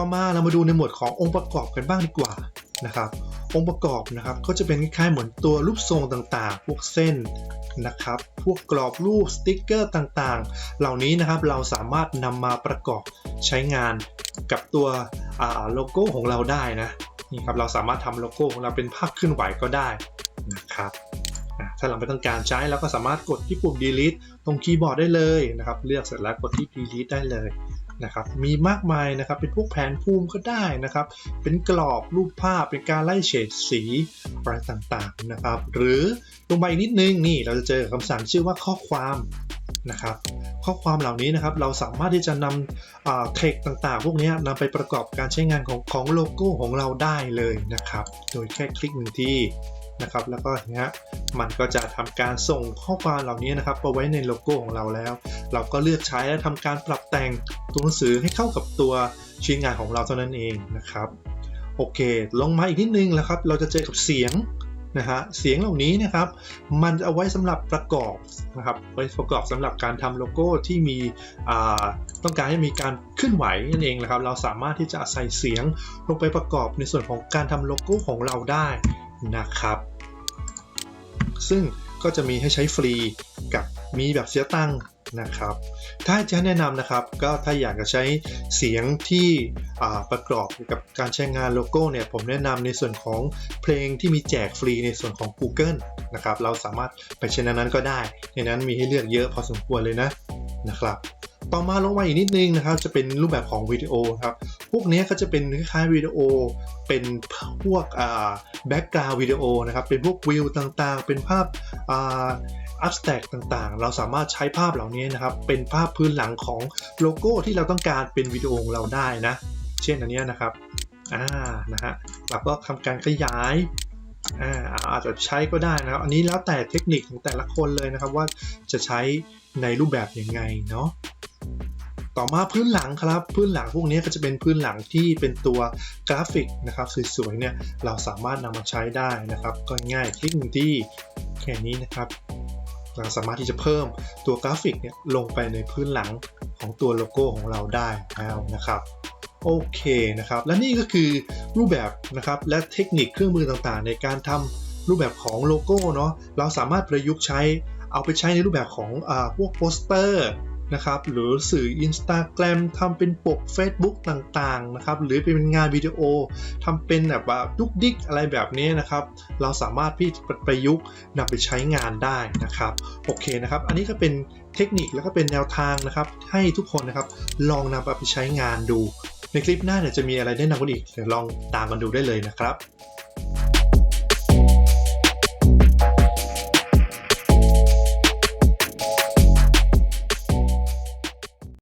่อมาเรามาดูในหมวดขององค์ประกอบกันบ้างดีกว่านะครับ องค์ประกอบนะครับก็จะเป็นคล้ายๆเหมือนตัวรูปทรงต่างๆ พวกเส้นนะครับ พวกกรอบรูปสติ๊กเกอร์ต่างๆ เหล่านี้นะครับเราสามารถนำมาประกอบใช้งานกับตัวโลโก้ของเราได้นะนี่ครับเราสามารถทำโลโก้ของเราเป็นภาพเคลื่อนไหวก็ได้นะครับถ้าเราไม่ต้องการใช้เราก็สามารถกดที่ปุ่ม delete ตรงคีย์บอร์ดได้เลยนะครับ เลือกเสร็จแล้วกดที่ delete ได้เลย นะครับมีมากมายนะครับเป็นพวกแผนภูมิก็ได้นะครับ เป็นกรอบรูปภาพเป็นการไล่เฉดสีอะไรต่างๆนะครับ หรือลงไปอีกนิดนึงนี่เราจะเจอคำสั่งชื่อว่าข้อความนะครับข้อความเหล่านี้นะครับเราสามารถที่จะนำเทคต่างๆ พวกนี้นำไปประกอบการใช้งานของของโลโก้ของเราได้เลยนะครับ โดยแค่คลิกหนึ่งที่นะครับแล้วก็เนี้ย มันก็จะทำการส่งข้อความเหล่านี้นะครับไปไว้ในโลโก้ของเราแล้ว เราก็เลือกใช้และทำการปรับแต่งตัวหนังสือให้เข้ากับตัวชิ้นงานของเราเท่านั้นเองนะครับโอเค ลงมาอีกนิดนึงแล้วครับ เราจะเจอกับเสียงนะฮะเสียงเหล่านี้นะครับ มันเอาไว้สำหรับประกอบนะครับไว้ประกอบสำหรับการทำโลโก้ที่มีอ่าต้องการให้มีการเคลื่อนไหวนั่นเองนะครับ เราสามารถที่จะใส่เสียงลงไปประกอบในส่วนของการทำโลโก้ของเราได้นะครับ ซึ่งก็จะมีให้ใช้ฟรีกับมีแบบเสียตังค์นะครับ ถ้าจะแนะนำนะครับก็ถ้าอยากจะใช้เสียงที่ประกอบกับการใช้งานโลโก้เนี่ยผมแนะนำในส่วนของเพลงที่มีแจกฟรีในส่วนของ Google นะครับเราสามารถไปใช้นนั้นก็ได้ ในนั้นมีให้เลือกเยอะพอสมควรเลยนะนะครับต่อมาลงมาอีกนิดนึงนะครับ จะเป็นรูปแบบของวิดีโอครับ พวกนี้ก็จะเป็นคล้ายๆวิดีโอเป็นพวกอ่า แบ็กกราวด์วิดีโอนะครับ เป็นพวกวิวต่างๆ เป็นภาพอ่าอัพสแต็กต่างๆ เราสามารถใช้ภาพเหล่านี้นะครับ เป็นภาพพื้นหลังของโลโก้ที่เราต้องการเป็นวิดีโอของเราได้นะ เช่นอันนี้นะครับอ่านะฮะเราก็ทำการขยายอ่าอาจจะใช้ก็ได้นะครับ อันนี้แล้วแต่เทคนิคของแต่ละคนเลยนะครับว่าจะใช้ในรูปแบบยังไงเนาะ ต่อมาพื้นหลังครับ พื้นหลังพวกนี้ก็จะเป็นพื้นหลังที่เป็นตัวกราฟิกนะครับสวยๆเนี่ยเราสามารถนำมาใช้ได้นะครับ ก็ง่ายคลิกหนึ่งที่แค่นี้นะครับเราสามารถที่จะเพิ่มตัวกราฟิกเนี่ยลงไปในพื้นหลังของตัวโลโก้ของเราได้แล้วนะครับโอเคนะครับและนี่ก็คือรูปแบบนะครับและเทคนิคเครื่องมือต่างๆ ในการทำรูปแบบของโลโก้เนาะเราสามารถประยุกต์ใช้เอาไปใช้ในรูปแบบของอพวกโปสเตอร์ นะครับ หรือสื่อ Instagram ทำเป็นปก Facebook ต่างๆนะครับหรือเป็นงานวิดีโอทำเป็นแบบว่าดุกดิกอะไรแบบนี้นะครับ เราสามารถที่จะประยุกต์นำไปใช้งานได้นะครับโอเคนะครับ อันนี้ก็เป็นเทคนิคแล้วก็เป็นแนวทางนะครับ ให้ทุกคนนะครับลองนำไปใช้งานดู ในคลิปหน้าเนี่ยจะมีอะไรแนะนำกันอีกเดี๋ยวลองตามกันดูได้เลยนะครับ